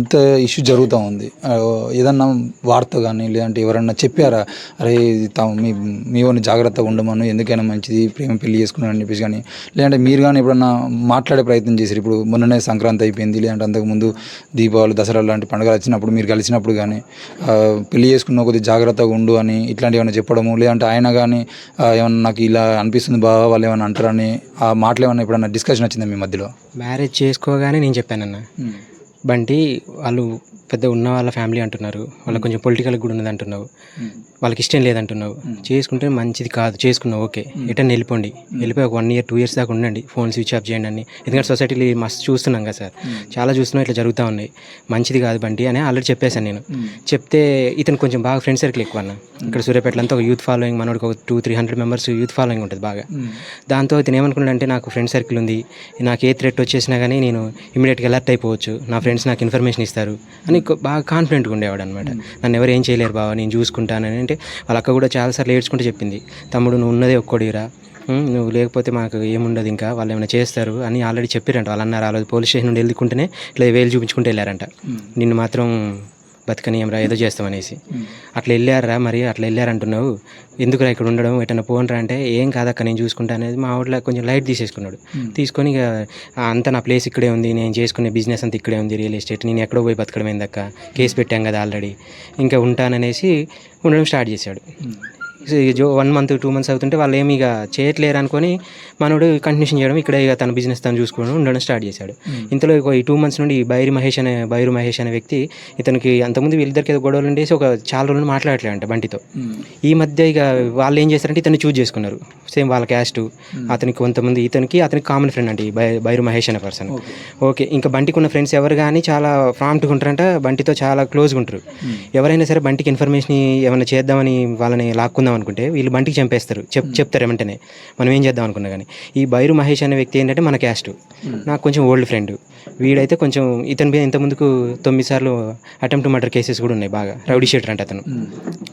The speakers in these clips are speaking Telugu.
ఇంత ఇష్యూ జరుగుతూ ఉంది. ఏదన్నా వార్త కానీ లేదంటే ఎవరన్నా చెప్పారా? అరే తాము మీ మీ వాడిని జాగ్రత్తగా ఉండమను ఎందుకైనా మంచిది ప్రేమ పెళ్ళి చేసుకున్నాను అని చెప్పేసి కానీ లేదంటే మీరు కానీ ఎప్పుడన్నా మాట్లాడే ప్రయత్నం చేశారు ఇప్పుడు మొన్ననే సంక్రాంతి అయిపోయింది లేదంటే అంతకుముందు దీపావళి దసరా లాంటి పండుగలు వచ్చినప్పుడు మీరు కలిసినప్పుడు కానీ పెళ్ళి చేసుకున్న కొద్దిగా జాగ్రత్తగా ఉండు అని ఇట్లాంటివి ఏమైనా చెప్పడము లేదంటే ఆయన కానీ ఏమన్నా నాకు ఇలా అనిపిస్తుంది బాగా వాళ్ళు ఏమైనా అంటారని ఆ మాటలు ఏమన్నా ఎప్పుడన్నా డిస్కషన్ వచ్చిందా మీ మధ్యలో? మ్యారేజ్ చేసుకోగానే నేను చెప్పానన్న. బంటి వాళ్ళు పెద్ద ఉన్న వాళ్ళ ఫ్యామిలీ అంటున్నారు. వాళ్ళకి కొంచెం పొలిటికల్ కూడా ఉన్నది అంటున్నావు. వాళ్ళకి ఇష్టం లేదంటున్నావు. చేసుకుంటే మంచిది కాదు. చేసుకున్నావు ఓకే. ఎటన్నా వెళ్ళిపోండి. వెళ్ళిపోయి ఒక వన్ ఇయర్ టూ ఇయర్స్ దాకా ఉండండి. ఫోన్ స్విచ్ ఆఫ్ చేయండి అని ఎందుకంటే సొసైటీలో మస్తు చూస్తున్నాం కదా సార్. చాలా చూస్తున్నాం ఇట్లా జరుగుతూ ఉన్నాయి. మంచిది కాదు బంటి అని ఆల్రెడీ చెప్పేశాను నేను. చెప్తే ఇతను కొంచెం బాగా ఫ్రెండ్ సర్కిల్ ఎక్కువ అన్న. ఇక్కడ సూర్యాపేటలో అంతా ఒక యూత్ ఫాలోయింగ్ మనోడికి ఒక two three hundred members youth following ఉంటుంది బాగా. దాంతో ఇతను ఏమనుకున్నాడంటే నాకు ఫ్రెండ్ సర్కిల్ ఉంది. నాకు ఏ థ్రెట్ వచ్చేసినా కానీ నేను ఇమీడియట్గా అలర్ట్ అయిపోవచ్చు. నా ఫ్రెండ్స్ నాకు ఇన్ఫర్మేషన్ ఇస్తారు అని బాగా కాన్ఫిడెంట్గా ఉండేవాడు అనమాట నన్ను ఎవరు ఏం చేయలేరు బావ నేను చూసుకుంటానని అంటే వాళ్ళ అక్క కూడా చాలాసార్లు ఏడ్చుకుంటూ చెప్పింది తమ్ముడు నువ్వు ఉన్నదే ఒక్కడిరా నువ్వు లేకపోతే మాకు ఏముండదు ఇంకా వాళ్ళు ఏమైనా చేస్తారు అని ఆల్రెడీ చెప్పారంట. వాళ్ళు అన్నారు ఆ రోజు పోలీస్ స్టేషన్ నుండి వెళ్ళుకుంటేనే ఇట్లా వేలు చూపించుకుంటూ వెళ్ళారంట. నిన్ను మాత్రం బతకనీయంరా ఏదో చేస్తామనేసి. అట్లా వెళ్ళారా మరి? అట్లా వెళ్ళారంటున్నావు. ఎందుకురా ఇక్కడ ఉండడం? ఎటన్నా పోనరా అంటే ఏం కాదక్క నేను చూసుకుంటా అనేది మా ఊళ్ళో కొంచెం లైట్ తీసేసుకున్నాడు. తీసుకొని ఇక "ఆ, అంతా నా ప్లేస్ ఇక్కడే ఉంది నేను చేసుకునే బిజినెస్ అంతా ఇక్కడే ఉంది రియల్ ఎస్టేట్. నేను ఎక్కడో పోయి బతకడం ఏందక్క? కేసు పెట్టాం కదా ఆల్రెడీ. ఇంకా ఉంటాననేసి ఉండడం స్టార్ట్ చేశాడు. జో వన్ మంత్ టూ మంత్స్ అవుతుంటే వాళ్ళు ఏమి ఇక చేయట్లేరు అనుకొని మనోడు కంటిన్యూషన్ చేయడం ఇక్కడ ఇక తన బిజినెస్ తను చూసుకోవడం ఉండడం స్టార్ట్ చేశాడు. ఇంతలో ఈ టూ మంత్స్ నుండి బైరి మహేష్ అనే బైరు మహేష్ అనే వ్యక్తి ఇతనికి అంతకుముందు వీళ్ళిద్దరికి ఏదో గొడవలు ఉండేసి ఒక చాలా రోజులు మాట్లాడట్లే అంట బంటితో ఈ మధ్య ఇక వాళ్ళు ఏం చేస్తారంటే ఇతన్ని చూజ్ చేసుకున్నారు. సేమ్ వాళ్ళ క్యాస్ట్ అతనికి కొంతమంది ఇతనికి అతనికి కామన్ ఫ్రెండ్ బై బైరు మహేష్ అనే పర్సన్ ఓకే. ఇంకా బంటికి ఉన్న ఫ్రెండ్స్ ఎవరు కానీ చాలా ప్రాంప్ట్గా ఉంటారంట బంటితో చాలా క్లోజ్గా ఉంటారు. ఎవరైనా సరే బంటికి ఇన్ఫర్మేషన్ ఏమైనా చేద్దామని వాళ్ళని లాక్కుందాం అనుకుంటే వీళ్ళు బంటికి చంపేస్తారు. చెప్ చెప్తారు ఏమంటేనే. మనం ఏం చేద్దాం అనుకున్నా కానీ. ఈ బైరు మహేష్ అనే వ్యక్తి ఏంటంటే మన క్యాస్ట్ నాకు కొంచెం ఓల్డ్ ఫ్రెండ్ వీడైతే కొంచెం ఇతని మీద ఇంతకుముందుకు తొమ్మిది సార్లు అటెంప్ట్ మర్డర్ కేసెస్ కూడా ఉన్నాయి బాగా. రౌడీ షీటర్ అంటే అతను.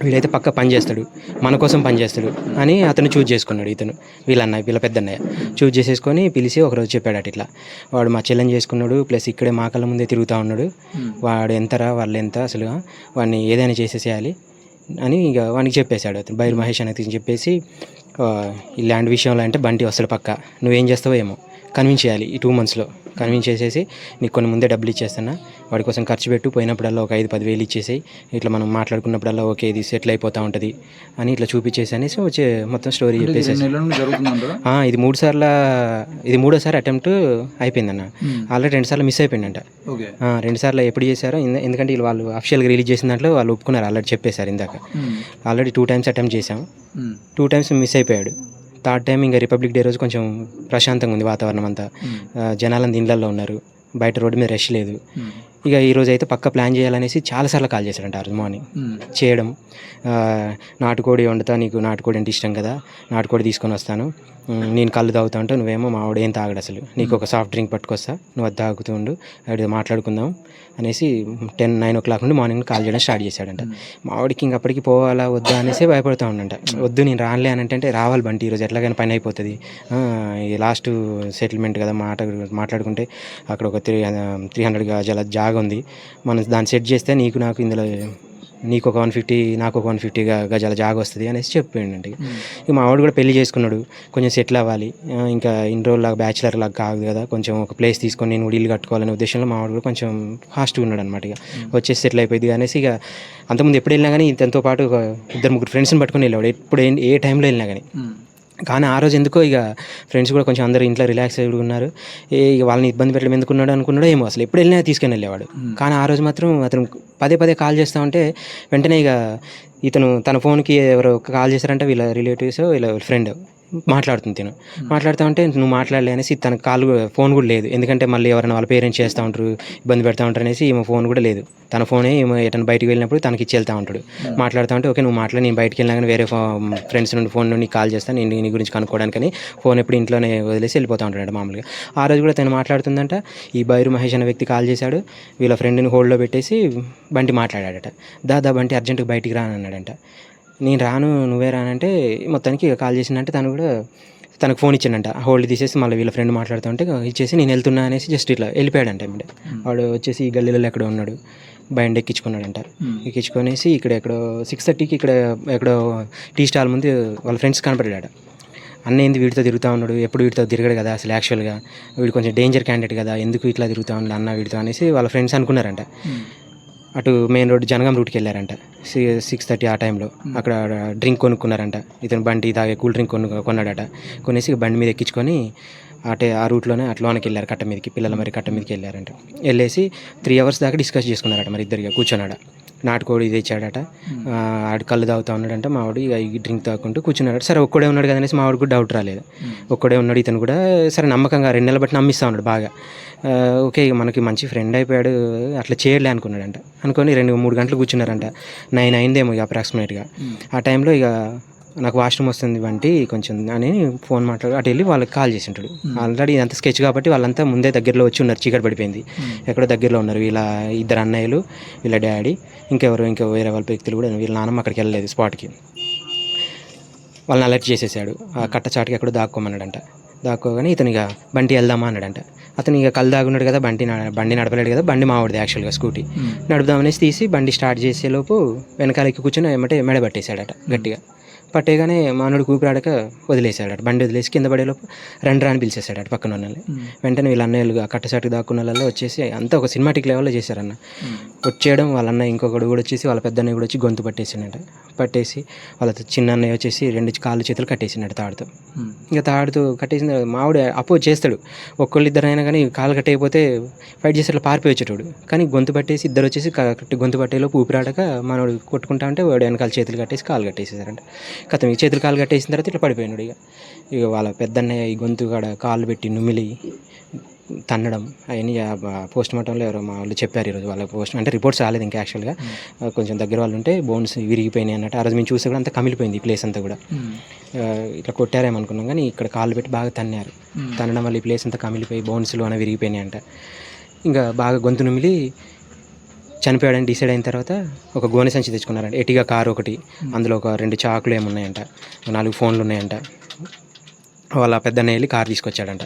వీడైతే పక్క పని చేస్తాడు. మన కోసం పని చేస్తాడు. అని అతను చూజ్ చేసుకున్నాడు ఇతను. వీళ్ళ అన్నయ్య వీళ్ళ పెద్ద అన్నయ్య. చూజ్ చేసేసుకొని పిలిచి ఒకరోజు చెప్పాడు అటు ఇట్లా. వాడు మా చెల్లెని చేసుకున్నాడు ప్లస్ ఇక్కడే మా కళ్ళ ముందే తిరుగుతూ ఉన్నాడు. వాడు ఎంతరా వాళ్ళు ఎంత అసలు వాడిని ఏదైనా చేసేసేయాలి. అని ఇక వానికి చెప్పేశాడు అతను. బైర్ మహేష్ అనేది చెప్పేసి ఈ ల్యాండ్ విషయంలో అంటే బంటి వస్తాడు పక్క. నువ్వేం చేస్తావో ఏమో. కన్విన్స్ చేయాలి ఈ టూ మంత్స్లో కన్విన్స్ చేసేసి నీకు కొన్ని ముందే డబ్బులు ఇచ్చేస్తాను వాడి కోసం ఖర్చు పెట్టు పోయినప్పుడల్లా ఒక ఐదు పదివేలు ఇచ్చేసేయి. ఇట్లా మనం మాట్లాడుకున్నప్పుడల్లా ఓకే ఇది సెటిల్ అయిపోతూ ఉంటుంది అని ఇట్లా చూపించేసి అనేసి వచ్చే మొత్తం స్టోరీ చెప్పేసేసి. ఇది మూడు సార్లు ఇది మూడోసారి అటెంప్ట్ అయిపోయిందన్న. ఆల్రెడీ రెండు సార్లు మిస్ అయిపోయిందంట. రెండు సార్లు ఎప్పుడు చేశారో ఎందు- ఎందుకంటే వీళ్ళు అఫిషియల్గా రిలీజ్ చేసిన దాంట్లో వాళ్ళు ఒప్పుకున్నారు ఆల్రెడీ చెప్పేశారు ఇందాక. ఆల్రెడీ టూ టైమ్స్ అటెంప్ట్ చేసాం టూ టైమ్స్ మిస్ అయిపోయాడు. థర్డ్ టైం ఇంకా రిపబ్లిక్ డే రోజు కొంచెం ప్రశాంతంగా ఉంది వాతావరణం అంతా. జనాలంతా ఇండ్లల్లో ఉన్నారు. బయట రోడ్డు మీద రష్ లేదు. ఇక ఈ రోజు అయితే పక్క ప్లాన్ చేయాలనేసి చాలాసార్లు కాల్ చేశారంట ఆ రోజు మార్నింగ్. చేయడం. నాటుకోడి వండుతా నీకు నాటుకోడి అంటే ఇష్టం కదా నాటుకోడి తీసుకొని వస్తాను. నేను కళ్ళు తాగుతా ఉంటే నువ్వేమో మా వాడు ఏం తాగడు అసలు. నీకు ఒక సాఫ్ట్ డ్రింక్ పట్టుకొస్తా నువ్వు అది తాగుతూ ఉండు అది మాట్లాడుకుందాం అనేసి టెన్ నైన్ ఓ క్లాక్ నుండి మార్నింగ్ కాల్ చేయడం స్టార్ట్ చేశాడంట. మా వాడికి ఇంక అప్పటికి పోవాలా వద్దా అనేసి భయపడుతూ ఉండంట. వద్దు నేను రానులే అని అంటే రావాలి బంటి ఈరోజు ఎట్లాగైనా పని అయిపోతుంది. లాస్ట్ సెటిల్మెంట్ కదా మాట మాట్లాడుకుంటే అక్కడ ఒక త్రీ త్రీ హండ్రెడ్ గజాల జాగా ఉంది మనం దాన్ని సెట్ చేస్తే నీకు నాకు ఇందులో నీకు ఒక వన్ ఫిఫ్టీ నాకు ఒక వన్ ఫిఫ్టీ గజాల జాగా వస్తుంది అనేసి చెప్పాడండి ఇక మా వాడు కూడా పెళ్ళి చేసుకున్నాడు. కొంచెం సెటిల్ అవ్వాలి. ఇంకా ఇన్ని రోజులు లాగా బ్యాచిలర్ లాగా కాదు కదా. కొంచెం ఒక ప్లేస్ తీసుకొని నేను ఇల్లు కట్టుకోవాలనే ఉద్దేశంలో మా వాడు కూడా కొంచెం ఫాస్ట్గా ఉన్నాడు అనమాట ఇక. వచ్చేసి సెటిల్ అయిపోయింది అనేసి ఇక అంతకుముందు ఎప్పుడు వెళ్ళినా కానీ ఇతనితో పాటు ఒక ఇద్దరు ముగ్గురు ఫ్రెండ్స్ని పట్టుకొని వెళ్ళాడు ఎప్పుడు ఏ టైంలో వెళ్ళినా కానీ. కానీ ఆ రోజు ఎందుకో ఇక ఫ్రెండ్స్ కూడా కొంచెం అందరూ ఇంట్లో రిలాక్స్ అయ్యి ఉన్నారు. ఏ ఇక వాళ్ళని ఇబ్బంది పెట్టడం ఎందుకున్నాడు అనుకున్నాడో ఏమో అసలు ఎప్పుడు వెళ్ళినా తీసుకొని వెళ్ళేవాడు. కానీ ఆ రోజు మాత్రం అతను పదే పదే కాల్ చేస్తూ ఉంటే వెంటనే ఇక ఇతను తన ఫోన్కి ఎవరో కాల్ చేశారంటే వీళ్ళ రిలేటివ్స్ వీళ్ళ ఫ్రెండ్ మాట్లాడుతుంది తిను. మాట్లాడుతూ ఉంటే నువ్వు మాట్లాడలే అనేసి తన కాల్ ఫోన్ కూడా లేదు. ఎందుకంటే మళ్ళీ ఎవరైనా వాళ్ళ పేరెంట్స్ చేస్తూ ఉంటారు ఇబ్బంది పెడతా ఉంటారు అనేసి ఈమె ఫోన్ కూడా లేదు. తన ఫోనే ఈమె ఎటైనా బయటికి వెళ్ళినప్పుడు తనకి ఇచ్చి వెళ్తా ఉంటాడు. మాట్లాడుతూ ఉంటే ఓకే నువ్వు మాట్లాడి నేను బయటికి వెళ్ళినా కానీ వేరే ఫ్రెండ్స్ నుండి ఫోన్ నుండి కాల్ చేస్తాను నేను నీ గురించి కనుక్కోవడానికని ఫోన్ ఎప్పుడు ఇంట్లోనే వదిలేసి వెళ్ళిపోతూ ఉంటాడు మామూలుగా. ఆ రోజు కూడా తను మాట్లాడుతుందంట ఈ బైరు మహేష్ అనే వ్యక్తి కాల్ చేశాడు వీళ్ళ ఫ్రెండ్ని హోల్డ్లో పెట్టేసి బంటి మాట్లాడాడట. దాదా బంటి అర్జెంటుగా బయటికి రానన్నాడంట నేను రాను నువ్వే రానంటే మొత్తానికి కాల్ చేసిందంటే తను కూడా తనకు ఫోన్ ఇచ్చాడంట హోల్డ్ తీసేసి మళ్ళీ వీళ్ళ ఫ్రెండ్ మాట్లాడుతుంటే ఇచ్చేసి నేను వెళ్తున్నా అనేసి జస్ట్ ఇట్లా వెళ్ళిపోయాడంట ఇమ్మడే వాడు వచ్చేసి ఈ గల్లీలో ఎక్కడో ఉన్నాడు. బండి ఎక్కించుకున్నాడంట. ఎక్కించుకొనేసి ఇక్కడ ఎక్కడో సిక్స్ థర్టీకి ఇక్కడ ఎక్కడో టీ స్టాల్ ముందు వాళ్ళ ఫ్రెండ్స్ కనపడ్డాడు అన్న ఏంది వీడితో తిరుగుతూ ఉన్నాడు? ఎప్పుడు వీడితో తిరగడు కదా అసలు యాక్చువల్గా వీడు కొంచెం డేంజర్ క్యాండిడేట్ కదా ఎందుకు ఇట్లా తిరుగుతూ ఉన్నాడు అన్న వీడితో అనేసి వాళ్ళ ఫ్రెండ్స్ అనుకున్నారంట. అటు మెయిన్ రోడ్ జనగాం రూట్కి వెళ్ళారంట. సిక్స్ థర్టీ ఆ టైంలో అక్కడ డ్రింక్ కొనుక్కున్నారంట. ఇతను బండి తాగే కూల్ డ్రింక్ కొను కొన్నాడట. కొనేసి బండి మీద ఎక్కించుకొని అటే ఆ రూట్లోనే అట్లోనికి వెళ్ళారు కట్ట మీదకి. పిల్లల మరి కట్ట మీదకి వెళ్ళారంట. వెళ్ళేసి త్రీ అవర్స్ దాకా డిస్కస్ చేసుకున్నారట మరి ఇద్దరిగా కూర్చోనాడ నాటుకోడి ఇది ఇచ్చాడట ఆ, ఆడు కళ్ళు తాగుతా ఉన్నాడంట. మావాడు ఇక ఈ డ్రింక్ తాగుకుంటూ కూర్చున్నాడు. సరే ఒక్కడే ఉన్నాడు కదా అనేసి మావాడు కూడా డౌట్ రాలేదు. ఒక్కడే ఉన్నాడు ఇతను కూడా సరే నమ్మకంగా రెండు నెలల బట్టి నమ్మిస్తా ఉన్నాడు బాగా. ఓకే ఇక మనకి మంచి ఫ్రెండ్ అయిపోయాడు అట్లా చేయలే అనుకున్నాడంట. అనుకొని రెండు మూడు గంటలు కూర్చున్నారంట. నైన్ అయిందేమో ఇక అప్రాక్సిమేట్గా ఆ టైంలో ఇక నాకు వాష్రూమ్ వస్తుంది వంటి కొంచెం అని ఫోన్ మాట్లాడి అటు వెళ్ళి వాళ్ళకి కాల్ చేసింటాడు. ఆల్రెడీ ఇదంతా స్కెచ్ కాబట్టి వాళ్ళంతా ముందే దగ్గరలో వచ్చి ఉన్నారు చీకటి పడిపోయింది. ఎక్కడో దగ్గరలో ఉన్నారు వీళ్ళ ఇద్దరు అన్నయ్యలు వీళ్ళ డాడీ ఇంకెవరు ఇంకా వేరే వాళ్ళ వ్యక్తులు కూడా వీళ్ళ నాన్నమ్మ అక్కడికి వెళ్ళలేదు స్పాట్కి. వాళ్ళని అలర్ట్ చేసేసాడు. ఆ కట్ట చాటుకి ఎక్కడో దాక్కోమన్నాడంట. దాక్కోగానే ఇతను ఇక బండి వెళ్దామా అన్నాడంట. అతను ఇక కళ్ళు దాగున్నాడు కదా బండి బండి నడపలేడు కదా బండి మావాడిది యాక్చువల్గా స్కూటీ. నడుపుదామనేసి తీసి బండి స్టార్ట్ చేసేలోపు వెనకాల ఎక్కి కూర్చొని ఏమంటే మెడ పట్టేశాడట గట్టిగా. పట్టేగానే మానుడు కూపిరాడక వదిలేశాడట. బండి వదిలేసి కింద పడేలోపు రండి అని పిలిచేశాడట పక్కన వాళ్ళని వెంటనే వీళ్ళ అన్నయ్యలు ఆ కట్టసాటుకు దాక్కున్న వాళ్ళలో వచ్చేసి అంతా ఒక సినిమాటిక్ లెవెల్లో చేశారన్న. వచ్చేయడం వాళ్ళ అన్నయ్య ఇంకొకడు కూడా వచ్చేసి వాళ్ళ పెద్ద అన్నయ్య కూడా వచ్చి గొంతు పట్టేసిండట. పట్టేసి వాళ్ళ చిన్న అన్నయ్య వచ్చేసి రెండు కాళ్ళు చేతులు కట్టేసినాడు తాడుతో. ఇంకా తాడుతూ కట్టేసిన మావిడ అపోజ్ చేస్తాడు. ఒక్కళ్ళు ఇద్దరు అయినా కానీ కాలు కట్టేయకపోతే ఫైట్ చేసి అట్లా వచ్చేటోడు. కానీ గొంతు పట్టేసి ఇద్దరు వచ్చేసి కట్టి గొంతు పట్టేలోపు ఊపిరాడక మనోడు కొట్టుకుంటా ఉంటే వాడు వెనకాల చేతులు కట్టేసి కాలు కట్టేసేసారంట. కథం ఈ చేతులు కాలు కట్టేసిన తర్వాత ఇట్లా పడిపోయినాడు ఇక. ఇక వాళ్ళ పెద్దన్నయ్య ఈ గొంతు కాడ కాళ్ళు పెట్టి నుమిలి తన్నడం అవన్నీ పోస్ట్ మార్టంలో ఎవరో మా వాళ్ళు చెప్పారు ఈరోజు. వాళ్ళ పోస్ట్ అంటే రిపోర్ట్స్ రాలేదు ఇంకా యాక్చువల్గా. కొంచెం దగ్గర వాళ్ళు ఉంటే బోన్స్ విరిగిపోయినాయి అన్నట్టు. ఆ రోజు మేము చూస్తే కూడా అంతా కమిలిపోయింది ఈ ప్లేస్ అంతా కూడా. ఆ, ఇట్లా కొట్టారేమో అనుకున్నాం కానీ ఇక్కడ కాళ్ళు పెట్టి బాగా తన్నారు. తన్నడం వల్ల ఈ ప్లేస్ అంతా కమిలిపోయి బోన్స్లు అని విరిగిపోయినాయి అంట. ఇంకా బాగా గొంతు నుమిలి చనిపోయాడని డిసైడ్ అయిన తర్వాత ఒక గోనె సంచి తెచ్చుకున్నారంట. ఎటిగా కారు ఒకటి. అందులో ఒక రెండు చాకులు ఏమున్నాయంట. నాలుగు ఫోన్లు ఉన్నాయంట. వాళ్ళ పెద్దన్న వెళ్ళి కార్ తీసుకొచ్చాడంట.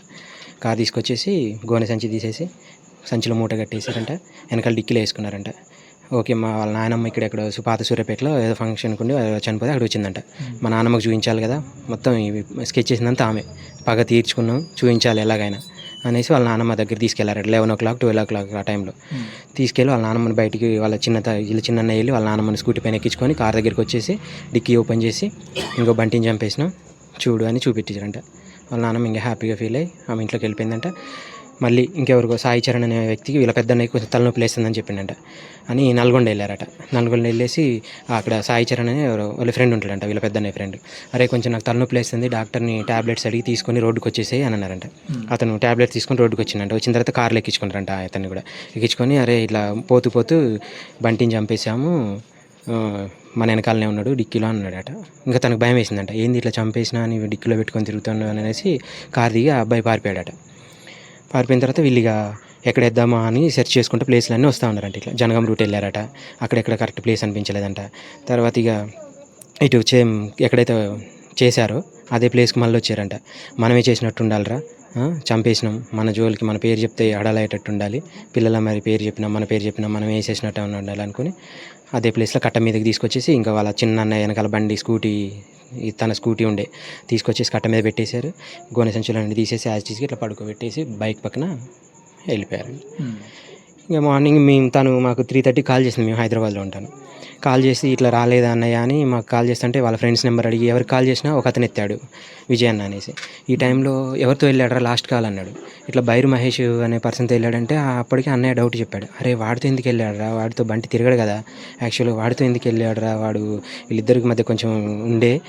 కార్ తీసుకొచ్చేసి గోనె సంచి తీసేసి సంచిలో మూట కట్టేసారంట వెనకాల డిక్కీలో వేసుకున్నారంట. ఓకే మా వాళ్ళ నాయనమ్మ ఇక్కడ ఎక్కడ పాత సూర్యాపేటలో ఏదో ఫంక్షన్కి ఉండి చనిపోతే అక్కడ వచ్చిందంట. మా నాన్నమ్మకి చూపించాలి కదా మొత్తం స్కెచ్ చేసిందంతా ఆమె. పగ తీర్చుకున్నాం చూపించాలి ఎలాగైనా అనేసి వాళ్ళ నాన్నమ్మ దగ్గర తీసుకెళ్ళారు eleven o'clock twelve o'clock ఆ టైంలో తీసుకెళ్ళి వాళ్ళ నాన్నమ్మని బయటికి వాళ్ళ చిన్న వీళ్ళ చిన్న వెళ్ళి వాళ్ళ నాన్నమ్మని స్కూటీ పైన ఎక్కించుకొని కార్ దగ్గరికి వచ్చేసి డిక్కీ ఓపెన్ చేసి ఇంకో బంటిని చంపేసినాం. చూడు అని చూపించారంట వాళ్ళ నాన్నమ్మ ఇంకా హ్యాపీగా ఫీల్ అయ్యి ఆమె ఇంట్లోకి వెళ్ళిపోయిందంట. మళ్ళీ ఇంకెవరికో సాయి చరణ్ అనే వ్యక్తికి వీళ్ళ పెద్ద అన్నయ్యకి కొంచెం తలనొప్పి లేస్తుందని చెప్పిండంట. అని నల్గొండ వెళ్ళారట. నల్గొండ వెళ్ళేసి అక్కడ సాయి చరణ్ అనే ఎవరో వాళ్ళ ఫ్రెండ్ ఉంటాడంట వీళ్ళ పెద్ద అన్నయ్య ఫ్రెండ్ అరే కొంచెం నాకు తలనొప్పి లేస్తుంది డాక్టర్ని టాబ్లెట్స్ అడిగి తీసుకొని రోడ్డుకి వచ్చేసేయి అని అన్నారంట. అతను టాబ్లెట్ తీసుకొని రోడ్డుకి వచ్చిందంట వచ్చిన తర్వాత కార్లో ఎక్కించుకున్నారంట అతన్ని కూడా. ఎక్కించుకొని అరే ఇట్లా పోతూ పోతూ బంటిని చంపేశాము. మన వెనకాలనే ఉన్నాడు డిక్కీలో అన్నాడట. ఇంకా తనకు భయం వేసిందంట. ఏంది ఇట్లా చంపేసినా అని డిక్కీలో పెట్టుకొని తిరుగుతున్నాను అనేసి కార్ దిగి ఆ అబ్బాయి పారిపోయాడట. పారిపోయిన తర్వాత వీళ్ళు ఇక ఎక్కడ వేద్దామా అని సెర్చ్ చేసుకుంటే ప్లేస్లు అన్నీ వస్తూ ఉన్నారంట. ఇట్లా జనగం రూట్ వెళ్ళారట. అక్కడెక్కడ కరెక్ట్ ప్లేస్ అనిపించలేదంట. తర్వాత ఇక ఇటు చే ఎక్కడైతే చేశారో అదే ప్లేస్కి మళ్ళీ వచ్చారంట. మనమే చేసినట్టు ఉండాలిరా. చంపేసినాం. మన జోలికి మన పేరు చెప్తే అడలయ్యేటట్టు ఉండాలి. పిల్లల మరి పేరు చెప్పినా మన పేరు చెప్పినా మనం వేసేసినట్టు ఉండాలి అనుకుని అదే ప్లేస్లో కట్ట మీదకి తీసుకొచ్చేసి ఇంకా వాళ్ళ చిన్న అన్నయ్య వెనకాల బండి స్కూటీ తన స్కూటీ ఉండే తీసుకొచ్చేసి కట్ట మీద పెట్టేశారు. గోనె సంచులన్నీ తీసేసి యాజ్ తీసుకు ఇట్లా పడుకోబెట్టేసి బైక్ పక్కన వెళ్ళిపోయారు ఇంకా మార్నింగ్ మేము తను మాకు త్రీ థర్టీ కాల్ చేసింది మేము హైదరాబాద్లో ఉంటాను. కాల్ చేసి ఇట్లా రాలేదా అన్నయ్య అని మాకు కాల్ చేస్తుంటే వాళ్ళ ఫ్రెండ్స్ నెంబర్ అడిగి ఎవరికి కాల్ చేసినా ఒక అతను ఎత్తాడు విజయ్ అన్న అనేసి. ఈ టైంలో ఎవరితో వెళ్ళాడరా లాస్ట్ కాల్ అన్నాడు. ఇట్లా బైరు మహేష్ అనే పర్సన్తో వెళ్ళాడంటే అప్పటికి అన్నయ్య డౌట్ చెప్పాడు. అరే వాడితో ఎందుకు వెళ్ళాడురా? వాడితో బంటి తిరగడు కదా. యాక్చువల్గా వాడితో ఎందుకు వెళ్ళాడురా? వాడు వీళ్ళిద్దరికి మధ్య కొంచెం ఉండే.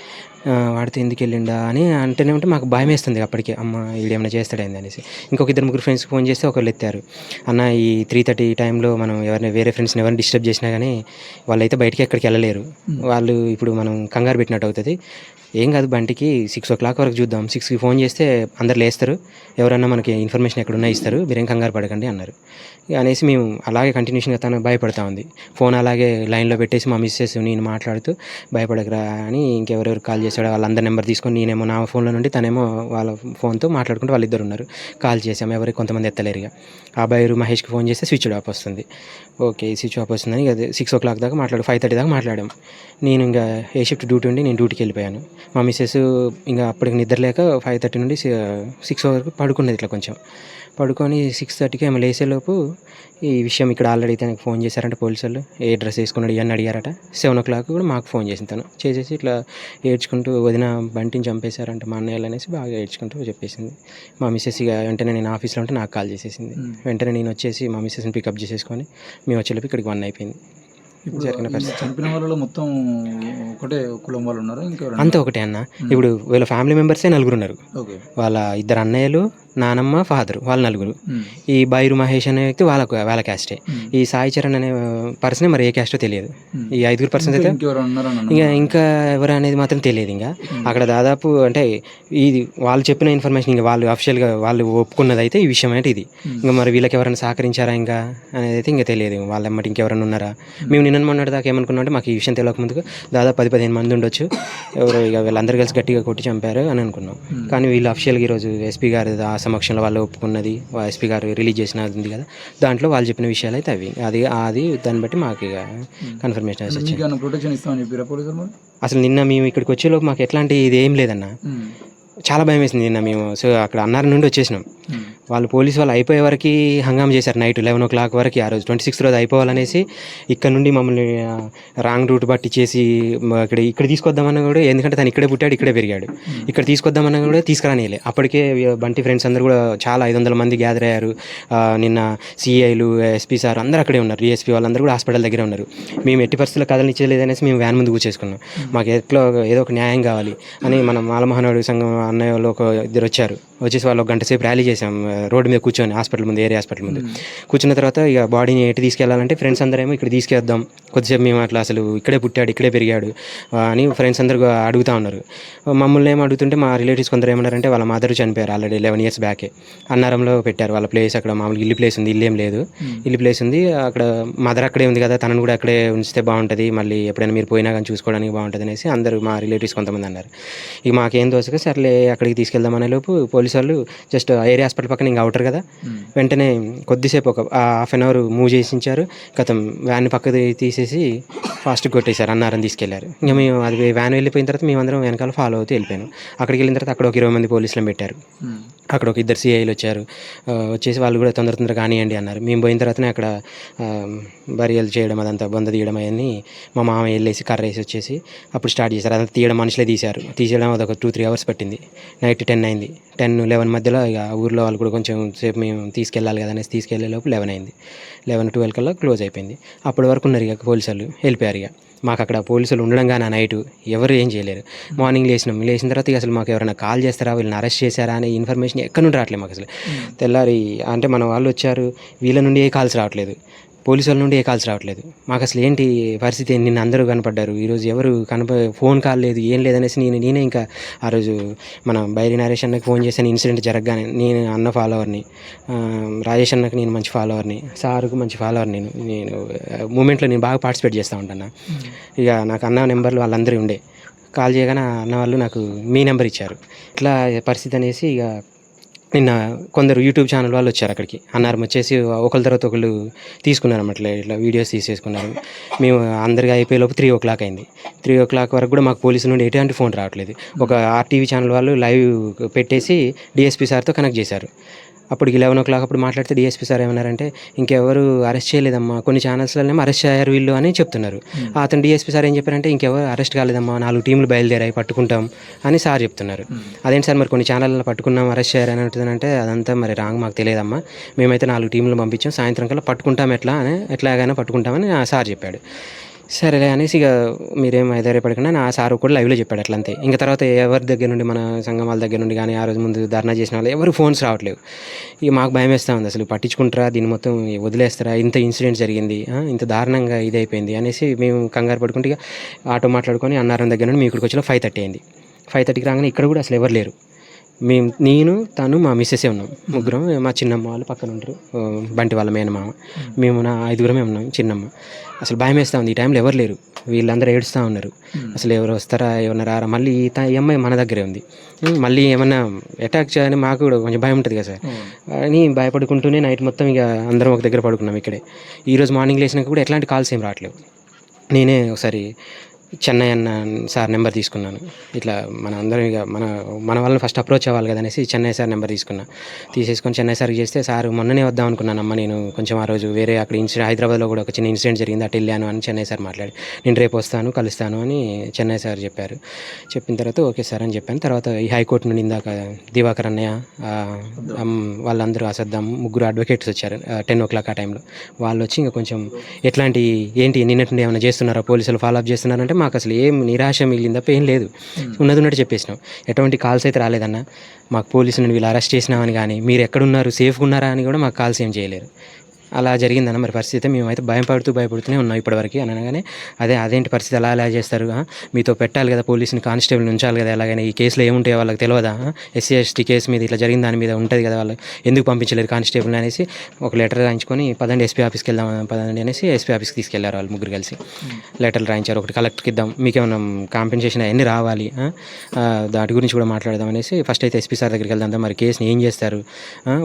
వాడితో ఎందుకు వెళ్ళిండా అని అంటేనే ఉంటే మాకు భయం వేస్తుంది అప్పటికే అమ్మ వీడేమైనా చేస్తాడేంది అనేసి. ఇంకొక ఇద్దరు ముగ్గురు ఫ్రెండ్స్కి ఫోన్ చేస్తే ఒకళ్ళు ఎత్తారు. అన్న ఈ త్రీ థర్టీ టైంలో మనం ఎవరిని వేరే ఫ్రెండ్స్ని ఎవరిని డిస్టర్బ్ చేసినా కానీ వాళ్ళైతే బయటికి ఎక్కడికి వెళ్ళలేరు. వాళ్ళు ఇప్పుడు మనం కంగారు పెట్టినట్టు అవుతుంది. ఏం కాదు బంటికి సిక్స్ ఓ క్లాక్ వరకు చూద్దాం. సిక్స్కి ఫోన్ చేస్తే అందరు లేస్తారు. ఎవరన్నా మనకి ఇన్ఫర్మేషన్ ఎక్కడున్నా ఇస్తారు. మీరేం కంగారు పడకండి అన్నారు. అనేసి మేము అలాగే కంటిన్యూషన్గా తను భయపడతా ఉంది. ఫోన్ అలాగే లైన్లో పెట్టేసి మా మిస్సెస్ నేను మాట్లాడుతూ భయపడకరా అని ఇంకెవరెవరు కాల్ చేస్తే చేశాడు వాళ్ళందరి నెంబర్ తీసుకొని నేనేమో నా ఫోన్లో నుండి తనేమో వాళ్ళ ఫోన్తో మాట్లాడుకుంటూ వాళ్ళిద్దరు ఉన్నారు. కాల్ చేసాము ఎవరికి కొంతమంది ఎత్తలేరు ఇక. ఆ బైరు మహేష్కి ఫోన్ చేస్తే స్విచ్ ఆఫ్ వస్తుంది. ఓకే స్విచ్ ఆఫ్ వస్తుందని ఇక సిక్స్ ఓ క్లాక్ దాకా మాట్లాడు ఫైవ్ థర్టీ దాకా మాట్లాడాం. నేను ఇంకా ఏ షిఫ్ట్ డ్యూటీ ఉండి నేను డ్యూటీకి వెళ్ళిపోయాను. మా మిస్సెస్ ఇంకా అప్పటికి నిద్ర లేక ఫైవ్ థర్టీ నుండి సిక్స్ వరకు పడుకున్నది ఇట్లా కొంచెం. పడుకొని సిక్స్ థర్టీకి ఆమె లేసేలోపు ఈ విషయం ఇక్కడ ఆల్రెడీ తనకి ఫోన్ చేశారంట పోలీసు వాళ్ళు ఏ డ్రెస్ వేసుకున్నాడు ఇవన్నీ అడిగారట. సెవెన్ ఓ క్లాక్ కూడా మాకు ఫోన్ చేసింది తను. చేసేసి ఇట్లా ఏడ్చుకుంటూ వదిన బంటిని చంపేశారంట మా అన్నయ్యలు అనేసి బాగా ఏడ్చుకుంటూ చెప్పేసింది. మా మిస్సెస్ ఇక వెంటనే నేను ఆఫీస్లో ఉంటే నాకు కాల్ చేసేసింది. వెంటనే నేను వచ్చేసి మా మిస్సెస్ని పికప్ చేసేసుకొని మేము వచ్చేలోపు ఇక్కడికి వన్ అయిపోయింది. జరిగిన పరిస్థితి. వాళ్ళలో మొత్తం ఒకటే కులం వాళ్ళు ఉన్నారు? అంతా ఒకటే అన్న. ఇప్పుడు వీళ్ళ ఫ్యామిలీ మెంబర్సే నలుగురు ఉన్నారు. వాళ్ళ ఇద్దరు అన్నయ్యలు నానమ్మ ఫాదర్ వాళ్ళ నలుగురు. ఈ బైరు మహేష్ అనే వ్యక్తి వాళ్ళ వాళ్ళ క్యాస్టే ఈ సాయి చరణ్ అనే పర్సన్ మరి ఏ క్యాస్టో తెలియదు. ఈ ఐదుగురు పర్సన్స్ అయితే ఇంకా ఇంకా ఎవరు అనేది మాత్రం తెలియదు ఇంకా. అక్కడ దాదాపు అంటే ఇది వాళ్ళు చెప్పిన ఇన్ఫర్మేషన్ ఇంకా వాళ్ళు అఫిషియల్గా వాళ్ళు ఒప్పుకున్నది అయితే ఈ విషయం అయితే ఇది. ఇంకా మరి వీళ్ళకి ఎవరైనా సహకరించారా ఇంకా అనేది అయితే ఇంకా తెలియదు. వాళ్ళ ఎమ్మటి ఇంకెవరైనా ఉన్నారా? మేము. నిన్న మొన్నటి దాకా ఏమనుకున్నాం అంటే మాకు ఈ విషయం తెలియక ముందుకు దాదాపు పది పదిహేను మంది ఉండొచ్చు. ఎవరు ఇక వీళ్ళందరూ కలిసి గట్టిగా కొట్టి చంపారు అని అనుకున్నాం. కానీ వీళ్ళు అఫిషియల్గా ఈరోజు ఎస్పీ గారి సమక్షంలో వాళ్ళు ఒప్పుకున్నది ఎస్పీ గారు రిలీజ్ చేసిన ఉంది కదా దాంట్లో వాళ్ళు చెప్పిన విషయాలు అయితే అవి. అది అది దాన్ని బట్టి మాకు ఇక కన్ఫర్మేషన్ వచ్చింది అసలు నిన్న మేము ఇక్కడికి వచ్చేలోపు మాకు ఎట్లాంటి ఇది ఏం లేదన్న. చాలా భయం వేసింది నిన్న మేము. సో అక్కడ అన్నారం నుండి వచ్చేసినాం. వాళ్ళు పోలీసు వాళ్ళు అయిపోయే వరకు హంగామ చేశారు నైట్ లెవెన్ ఓ క్లాక్ వరకు ఆ రోజు. ట్వంటీ సిక్స్త్ రోజు అయిపోవాలనేసి ఇక్కడ నుండి మమ్మల్ని రాంగ్ రూట్ బట్టి చేసి ఇక్కడ ఇక్కడ తీసుకొద్దామన్నా కూడా ఎందుకంటే తను ఇక్కడే పుట్టాడు ఇక్కడే పెరిగాడు. ఇక్కడ తీసుకొద్దామన్నా కూడా తీసుకురానియలే. అప్పటికే బంటి ఫ్రెండ్స్ అందరూ కూడా చాలా ఐదు వందల మంది గ్యాదర్ అయ్యారు. నిన్న సిఐలు ఎస్పీ సార్ అందరూ అక్కడే ఉన్నారు. డిఎస్పీ వాళ్ళందరూ కూడా హాస్పిటల్ దగ్గరే ఉన్నారు. మేము ఎట్టి పరిస్థితుల్లో కదలనిచ్చేలేదు అనేసి మేము వ్యాన్ ముందు కూర్చేసుకున్నాం. మాకు ఎట్లా ఏదో ఒక న్యాయం కావాలి అని మనం మాలమహనాడు సంఘం అన్నయ్య వాళ్ళు ఒక ఇద్దరు వచ్చారు. వచ్చేసి వాళ్ళు ఒక గంట సేపు ర్యాలీ చేసాం రోడ్డు మీద కూర్చొని హాస్పిటల్ ముందు ఏరియా హాస్పిటల్ ముందు. కూర్చున్న తర్వాత ఇక బాడీని ఎటు తీసుకెళ్ళాలంటే ఫ్రెండ్స్ అందరేమో ఇక్కడ తీసుకెద్దాం కొద్దిసేపు మేము అట్లా అసలు ఇక్కడే పుట్టాడు ఇక్కడే పెరిగాడు అని ఫ్రెండ్స్ అందరూ అడుగుతా ఉన్నారు. మమ్మల్ని ఏమో అడుగుతుంటే మా రిలేటివ్స్ కొందరు ఏమన్నారంటే వాళ్ళ మదర్ చనిపోయారు ఆల్రెడీ లెవెన్ ఇయర్స్ బ్యాకే. అన్నారంలో పెట్టారు వాళ్ళ ప్లేస్ అక్కడ మామూలుగా ఇల్లు ప్లేస్ ఉంది ఇల్లు ఏం లేదు ఇల్లు ప్లేస్ ఉంది అక్కడ మదర్ అక్కడే ఉంది కదా తనను కూడా అక్కడే ఉంచితే బాగుంటుంది మళ్ళీ ఎప్పుడైనా మీరు పోయినా కానీ చూసుకోవడానికి బాగుంటుంది అనేసి అందరూ మా రిలేటివ్స్ కొంతమంది అన్నారు. ఇక మాకేం దోసగా సర్లే అక్కడికి తీసుకెళ్దామనే లోపు పోలీసు వాళ్ళు జస్ట్ ఏరియా హాస్పిటల్ పక్కన ఇంకా అవుటర్ కదా. వెంటనే కొద్దిసేపు ఒక హాఫ్ అన్ అవర్ మూవ్ చేసి ఇచ్చారు గతం వ్యాన్ పక్కది తీసేసి ఫాస్ట్ కొట్టేశారు అన్నారని తీసుకెళ్ళారు. ఇంకా మేము అది వ్యాన్ వెళ్ళిపోయిన తర్వాత మేమందరం వెనకాల ఫాలో అవుతూ వెళ్ళిపోయాను. అక్కడికి వెళ్ళిన తర్వాత అక్కడ ఒక ఇరవై మంది పోలీసులను పెట్టారు. అక్కడ ఒక ఇద్దరు సిఐలు వచ్చారు. వచ్చేసి వాళ్ళు కూడా తొందర తొందరగా కానివ్వండి అన్నారు. మేము పోయిన తర్వాతనే అక్కడ బరియలు చేయడం అదంతా బొంద తీయడం అవన్నీ మా మామ వెళ్ళేసి కర్ర వేసి వచ్చేసి అప్పుడు స్టార్ట్ చేశారు. అదంతా తీయడం మనుషులే తీశారు. తీసేయడం అది ఒక టూ త్రీ అవర్స్ పట్టింది. నైట్ టెన్ అయింది. టెన్ లెవెన్ మధ్యలో ఇక ఊర్లో వాళ్ళు కూడా కొంచెం సేపు మేము తీసుకెళ్ళాలి కదా అనేసి తీసుకెళ్ళే లోపు లెవెన్ అయింది. లెవెన్ ట్వెల్వ్ కల్లా క్లోజ్ అయిపోయింది. అప్పటి వరకు ఉన్నారు ఇక పోలీసు వాళ్ళు వెళ్ళిపోయారు ఇక. మాకు అక్కడ పోలీసులు ఉండడం కానీ నైట్ ఎవరు ఏం చేయలేరు. మార్నింగ్ లేచినాం. లేచిన తర్వాత ఇక అసలు మాకు ఎవరైనా కాల్ చేస్తారా? వీళ్ళని అరెస్ట్ చేశారా? అనే ఇన్ఫర్మేషన్ ఎక్కడ నుండి రావట్లేదు మాకు అసలు. తెల్లారి అంటే మన వాళ్ళు వచ్చారు వీళ్ళ నుండి ఏ కాల్స్ రావట్లేదు పోలీసు వాళ్ళ నుండి ఏ కాల్స్ రావట్లేదు. మాకు అసలు ఏంటి పరిస్థితి? నిన్న అందరూ కనపడ్డారు. ఈరోజు ఎవరు కనప ఫోన్ కాల్ లేదు ఏం లేదనేసి నేను నేనే ఇంకా ఆ రోజు మన బైరి నరేష్ అన్నకి ఫోన్ చేశాను ఇన్సిడెంట్ జరగగానే. నేను అన్న ఫాలోవర్ని రాజేష్ అన్నకి నేను మంచి ఫాలోవర్ని సార్కు మంచి ఫాలోవర్ నేను నేను మూమెంట్లో నేను బాగా పార్టిసిపేట్ చేస్తూ ఉంటాను. ఇక నాకు అన్న నెంబర్లు వాళ్ళందరూ ఉండే. కాల్ చేయగానే అన్న వాళ్ళు నాకు మీ నెంబర్ ఇచ్చారు. ఇట్లా పరిస్థితి అనేసి ఇక నిన్న కొందరు యూట్యూబ్ ఛానల్ వాళ్ళు వచ్చారు అక్కడికి. అన్నారు వచ్చేసి ఒకరి తర్వాత ఒకళ్ళు తీసుకున్నారు అన్నమాట ఇట్లా వీడియోస్ తీసేసుకున్నారు. మేము అందరిగా అయిపోయేలోపు త్రీ ఓ క్లాక్ అయింది. త్రీ ఓ క్లాక్ వరకు కూడా మాకు పోలీసు నుండి ఎటువంటి ఫోన్ రావట్లేదు. ఒక ఆర్టీవీ ఛానల్ వాళ్ళు లైవ్ పెట్టేసి డిఎస్పీ సార్తో కనెక్ట్ చేశారు. అప్పటికి లెవెన్ ఓ క్లాక్ అప్పుడు మాట్లాడితే డిఎస్పీ సార్ ఏమన్నారంటే ఇంకెవరు అరెస్ట్ చేయలేదమ్మా కొన్ని ఛానల్స్లోనేమో అరెస్ట్ అయ్యారు వీళ్ళు అని చెప్తున్నారు. అతను డిఎస్పీ సార్ ఏం చెప్పారంటే ఇంకెవరు అరెస్ట్ కాలేదమ్మా నాలుగు టీంలు బయలుదేరాయి పట్టుకుంటాం అని సార్ చెప్తున్నారు. అదేంటి సార్ మరి కొన్ని ఛానల్లో పట్టుకున్నాం అరెస్ట్ చేయారు అని అంటుందంటే అదంతా మరి రాంగ్ మాకు తెలియదమ్మా. మేమైతే నాలుగు టీంలు పంపించాం సాయంత్రం కల్లా పట్టుకుంటాం ఎట్లా అని ఎట్లాగైనా పట్టుకుంటామని ఆ సార్ చెప్పాడు. సరేలే అనేసి ఇక మీరేం ఐదారేపడకుండా నా సార్ కూడా లైవ్లో చెప్పాడు అట్లా అంతే ఇంకా తర్వాత ఎవరి దగ్గర నుండి మన సంఘం వాళ్ళ దగ్గర నుండి కానీ ఆ రోజు ముందు ధర్నా చేసిన వాళ్ళు ఎవరు ఫోన్స్ రావట్లేవు. ఇక మాకు భయం వేస్తూ ఉంది అసలు పట్టించుకుంటారా? దీన్ని మొత్తం వదిలేస్తారా? ఇంత ఇన్సిడెంట్ జరిగింది ఇంత దారుణంగా ఇదైపోయింది అనేసి మేము కంగారు పడుకుంటే ఇక ఆటో మాట్లాడుకొని అన్నారం దగ్గర నుండి మీ ఇక్కడికి వచ్చిన ఫైవ్ థర్టీ అయింది. ఫైవ్ థర్టీకి రాగానే ఇక్కడ కూడా అసలు ఎవరు లేరు. మేము నేను తను మా మిస్సెసే ఉన్నాం. ముగ్గురం మా చిన్నమ్మ వాళ్ళు పక్కన ఉంటారు. బంటి వాళ్ళ మేనమామ. మేము నా ఐదుగురమే ఉన్నాం చిన్నమ్మ. అసలు భయం వేస్తూ ఉంది ఈ టైంలో ఎవరు లేరు. వీళ్ళందరూ ఏడుస్తూ ఉన్నారు. అసలు ఎవరు వస్తారా ఎవరైనా రారా? మళ్ళీ ఈ త- ఈ అమ్మాయి మన దగ్గరే ఉంది. మళ్ళీ ఏమన్నా అటాక్ చేయాలని మాకు కూడా కొంచెం భయం ఉంటుంది కదా సార్. అని భయపడుకుంటూనే నైట్ మొత్తం ఇక అందరం ఒక దగ్గర పడుకున్నాం ఇక్కడే. ఈరోజు మార్నింగ్ లేచినాక కూడా ఎట్లాంటి కాల్స్ ఏం రావట్లేవు. నేనే ఒకసారి చెన్నై అన్న సార్ నెంబర్ తీసుకున్నాను. ఇట్లా మన అందరం ఇక మన మన వాళ్ళని ఫస్ట్ అప్రోచ్ అవ్వాలి కదా అనేసి చెన్నై సార్ నెంబర్ తీసుకున్నా. తీసేసుకొని చెన్నై సార్కి చేస్తే సార్ మొన్ననే వద్దాం అనుకున్నానమ్మ నేను కొంచెం ఆ రోజు వేరే అక్కడ ఇన్సిడెంట్ హైదరాబాద్లో కూడా ఒక చిన్న ఇన్సిడెంట్ జరిగింది అటు వెళ్ళాను అని చెన్నై సార్ మాట్లాడి నేను రేపు వస్తాను కలుస్తాను అని చెన్నై సార్ చెప్పారు. చెప్పిన తర్వాత ఓకే సార్ అని చెప్పాను. తర్వాత ఈ హైకోర్టు నుండి ఇందాక దివాకర్ అన్నయ్య వాళ్ళందరూ అసద్దాం ముగ్గురు అడ్వకేట్స్ వచ్చారు టెన్ ఓ క్లాక్ ఆ టైంలో వాళ్ళు వచ్చి ఇంకా కొంచెం ఎట్లాంటి ఏంటి నిన్నటి ఏమైనా చేస్తున్నారా? పోలీసులు ఫాలో అప్ చేస్తున్నారంటే మాకు అసలు ఏం నిరాశ మిగిలింది తప్ప ఏం లేదు. ఉన్నది ఉన్నట్టు చెప్పేసినాం. ఎటువంటి కాల్స్ అయితే రాలేదన్న. మాకు పోలీసు నుండి వీళ్ళు అరెస్ట్ చేసినామని కానీ మీరు ఎక్కడున్నారు సేఫ్గా ఉన్నారా అని కూడా మాకు కాల్స్ ఏం చేయలేరు. అలా జరిగిందన్న మరి పరిస్థితి మేమైతే భయపడుతూ భయపడుతూనే ఉన్నాం ఇప్పటివరకు అని అనగానే అదే అదేంటి పరిస్థితి? అలా అలా చేస్తారు. మీతో పెట్టాలి కదా పోలీసుని కానిస్టేబుల్ ఉంచాలి కదా ఎలాగైనా? ఈ కేసులో ఏముంటాయో వాళ్ళకి తెలియదా ఎస్సీ ఎస్టీ కేసు మీద ఇట్లా జరిగిన దాని మీద ఉంటుంది కదా వాళ్ళు. ఎందుకు పంపించలేరు కానిస్టేబుల్ అనేసి ఒక లెటర్ రాయించుకొని పదండి ఎస్పీ ఆఫీస్కి వెళ్దాం పదండి అనేసి ఎస్పీ ఆఫీస్కి తీసుకెళ్ళారు వాళ్ళు ముగ్గురు కలిసి. లెటర్లు రాయించారు. ఒకటి కలెక్టర్కి ఇద్దాం. మీకేమన్నా కాంపెన్సేషన్ అవన్నీ రావాలి? దాటి గురించి కూడా మాట్లాడదాం అనేసి ఫస్ట్ అయితే ఎస్పీ సార్ దగ్గరికి వెళ్దాం మరి కేసుని ఏం చేస్తారు?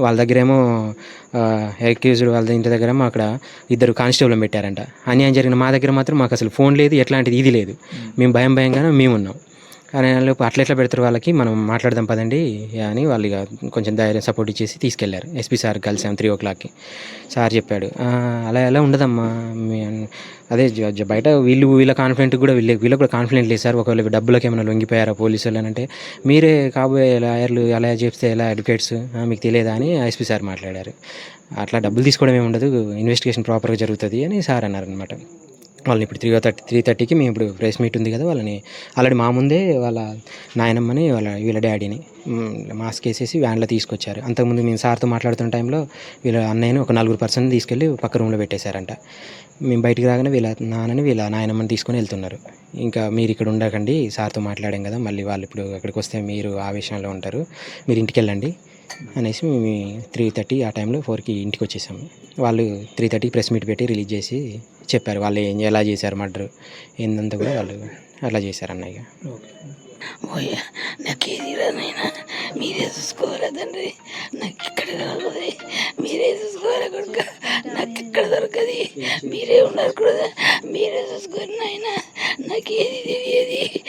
వాళ్ళ దగ్గరేమో ఎక్యూజ్డ్ అక్యూజ్డ్ వాళ్ళ ఇంటి దగ్గర అక్కడ ఇద్దరు కానిస్టేబుల్ పెట్టారంట. అన్యాయం జరిగిన మా దగ్గర మాత్రం మాకు అసలు ఫోన్ లేదు ఎట్లాంటిది ఇది లేదు. మేము భయం భయంగానే మేము ఉన్నాం. కానీ లోపు అట్లా ఎట్లా పెడతారు వాళ్ళకి? మనం మాట్లాడదాం పదండి అని వాళ్ళు ఇక కొంచెం ధైర్యం సపోర్ట్ ఇచ్చేసి తీసుకెళ్ళారు. ఎస్పీ సార్ కలిసాం త్రీ ఓ క్లాక్కి సార్ చెప్పాడు అలా ఎలా ఉండదమ్మా. మీ అదే బయట వీళ్ళు వీళ్ళ కాన్ఫిడెంట్ కూడా వీళ్ళ వీళ్ళకి కూడా కాన్ఫిడెంట్ లేదు సార్. ఒకవేళ డబ్బులకి ఏమైనా లొంగిపోయారా పోలీసులు అని అంటే మీరే కాబోయే లాయర్లు అలా చెప్తే ఎలా అడ్వకేట్స్ మీకు తెలియదా? అని ఎస్పీ సార్ మాట్లాడారు. అట్లా డబ్బులు తీసుకోవడం ఏమి ఉండదు. ఇన్వెస్టిగేషన్ ప్రాపర్గా జరుగుతుంది అని సార్ అన్నారనమాట వాళ్ళని ఇప్పుడు త్రీ థర్టీ త్రీ థర్టీకి మేము ఇప్పుడు ప్రెస్ మీట్ ఉంది కదా వాళ్ళని ఆల్రెడీ మా ముందే వాళ్ళ నాయనమ్మని వాళ్ళ వీళ్ళ డాడీని మాస్క్ వేసేసి వ్యాన్లో తీసుకొచ్చారు. అంతకుముందు మేము సార్తో మాట్లాడుతున్న టైంలో వీళ్ళ అన్నయ్యని ఒక నలుగురు పర్సన్ తీసుకెళ్ళి పక్క రూమ్లో పెట్టేశారంట. మేము బయటికి రాగానే వీళ్ళ నాన్నని వీళ్ళ నాయనమ్మని తీసుకొని వెళ్తున్నారు. ఇంకా మీరు ఇక్కడ ఉండకండి సార్తో మాట్లాడాం కదా మళ్ళీ వాళ్ళు ఇప్పుడు అక్కడికి వస్తే మీరు ఆవేశంలో ఉంటారు. మీరు ఇంటికి వెళ్ళండి. అనేసి మేము త్రీ థర్టీ ఆ టైంలో ఫోర్కి ఇంటికి వచ్చేసాము. వాళ్ళు త్రీ థర్టీ ప్రెస్ మీట్ పెట్టి రిలీజ్ చేసి చెప్పారు. వాళ్ళు ఏం ఎలా చేశారు మర్డర్ ఏందంతా కూడా వాళ్ళు అట్లా చేశారు అన్నయ్య ఓయ్యా ఏది రానైనా మీరే చూసుకోవాలి తండ్రి? నాకు ఇక్కడ రావాలి. మీరే చూసుకోవాలి కొడుక? నాకు ఇక్కడ దొరకది. మీరే ఉన్నారు కూడా. మీరే చూసుకోరు నాయన. నాకేది తెలియదు.